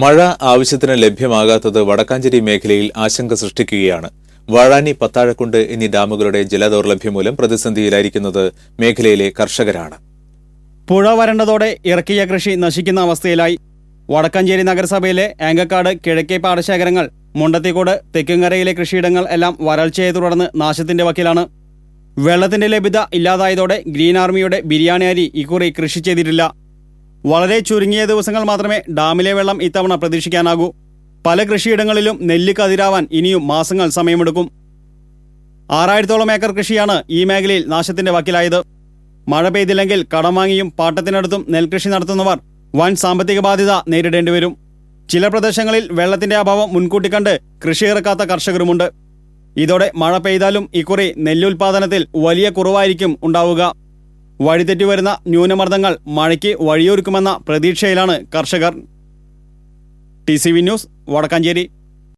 മഴ ആവശ്യത്തിന് ലഭ്യമാകാത്തത് വടക്കാഞ്ചേരി മേഖലയിൽ ആശങ്ക സൃഷ്ടിക്കുകയാണ്. വാഴാനി പത്താഴക്കുണ്ട് എന്നീ ഡാമുകളുടെ ജലദൗർലഭ്യം മൂലം പ്രതിസന്ധിയിലായിരിക്കുന്നത് മേഖലയിലെ കർഷകരാണ്. പുഴ വരണ്ടതോടെ ഇറക്കിയ കൃഷി നശിക്കുന്ന അവസ്ഥയിലായി. വടക്കഞ്ചേരി നഗരസഭയിലെ ഏങ്കക്കാട് കിഴക്കേ പാടശേഖരങ്ങൾ മുണ്ടത്തിക്കോട് തെക്കുംകരയിലെ കൃഷിയിടങ്ങൾ എല്ലാം വരൾച്ചയെ തുടർന്ന് നാശത്തിന്റെ വക്കിലാണ്. വെള്ളത്തിന്റെ ലഭ്യത ഇല്ലാതായതോടെ ഗ്രീൻ ആർമിയുടെ ബിരിയാണി അരി ഇക്കുറി കൃഷി ചെയ്തിട്ടില്ല. വളരെ ചുരുങ്ങിയ ദിവസങ്ങൾ മാത്രമേ ഡാമിലെ വെള്ളം ഇത്തവണ പ്രതീക്ഷിക്കാനാകൂ. പല കൃഷിയിടങ്ങളിലും നെല്ല് കതിരാവാൻ ഇനിയും മാസങ്ങൾ സമയമെടുക്കും. ആറായിരത്തോളം ഏക്കർ കൃഷിയാണ് ഈ മേഖലയിൽ നാശത്തിന്റെ വക്കിലായത്. മഴ പെയ്തില്ലെങ്കിൽ കടം വാങ്ങിയും പാട്ടത്തിനടുത്തും നെൽകൃഷി നടത്തുന്നവർ വൻ സാമ്പത്തിക ബാധ്യത നേരിടേണ്ടി വരും. ചില പ്രദേശങ്ങളിൽ വെള്ളത്തിന്റെ അഭാവം മുൻകൂട്ടി കണ്ട് കൃഷി ഇറക്കാത്ത കർഷകരുമുണ്ട്. ഇതോടെ മഴ പെയ്താലും ഇക്കുറി നെല്ലുൽപാദനത്തിൽ വലിയ കുറവായിരിക്കും ഉണ്ടാവുക. വഴിതെറ്റി വരുന്ന ന്യൂനമർദ്ദങ്ങൾ മഴയ്ക്ക് വഴിയൊരുക്കുമെന്ന പ്രതീക്ഷയിലാണ് കർഷകർ. T C V news Vadakkanchery.